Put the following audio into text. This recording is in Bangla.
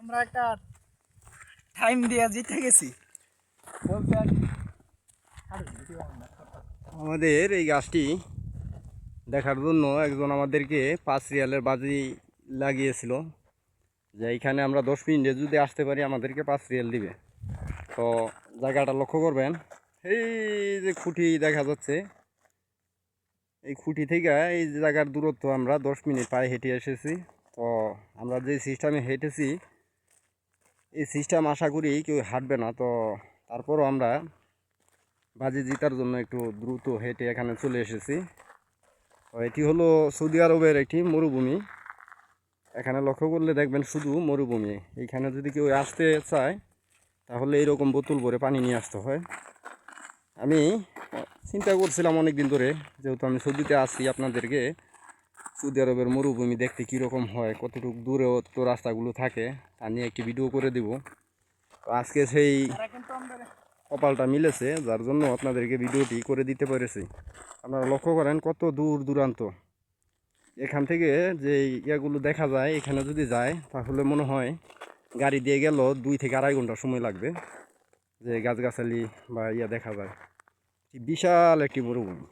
আমরা একটা টাইম দিয়ে জিতে গেছি। আমাদের এই গাছটি দেখার জন্য একজন আমাদেরকে পাঁচ রিয়ালের বাজি লাগিয়েছিল। যে এইখানে আমরা দশ মিনিটে যদি আসতে পারি, আমাদেরকে পাঁচ রিয়াল দিবে। তো জায়গাটা লক্ষ্য করবেন। এই যে খুঁটি দেখা যাচ্ছে, এই খুঁটি থেকে এই জায়গার দূরত্ব আমরা দশ মিনিট পায়ে হেঁটে এসেছি। তো আমরা যে সিস্টেমে হেঁটেছি, এই সিস্টেম আশা করি কেউ হাঁটবে না। তো তারপরও আমরা বাজি জিতার জন্য একটু দ্রুত হেঁটে এখানে চলে এসেছি। তো এটি হলো সৌদি আরবের একটি মরুভূমি। এখানে লক্ষ্য করলে দেখবেন শুধু মরুভূমি। এইখানে যদি কেউ আসতে চায়, তাহলে এইরকম বোতল ভরে পানি নিয়ে আসতে হয়। আমি চিন্তা করছিলাম অনেক দিন ধরে, যেহেতু আমি সৌদিতে আসি আপনাদেরকে সৌদি আরবের মরুভূমি দেখতে কীরকম হয়, কতটুকু দূরেও তো রাস্তাগুলো থাকে, তা নিয়ে একটি ভিডিও করে দিব। তো আজকে সেই কপালটা মিলেছে, যার জন্য আপনাদেরকে ভিডিওটি করে দিতে পেরেছি। আপনারা লক্ষ্য করেন কত দূর দূরান্ত। এখান থেকে যে ইয়াগুলো দেখা যায়, এখানে যদি যায়, তাহলে মনে হয় গাড়ি দিয়ে গেল দুই থেকে আড়াই ঘণ্টা সময় লাগবে যে গাছগাছালি বা ইয়া দেখা যায়। বিশাল একটি মরুভূমি।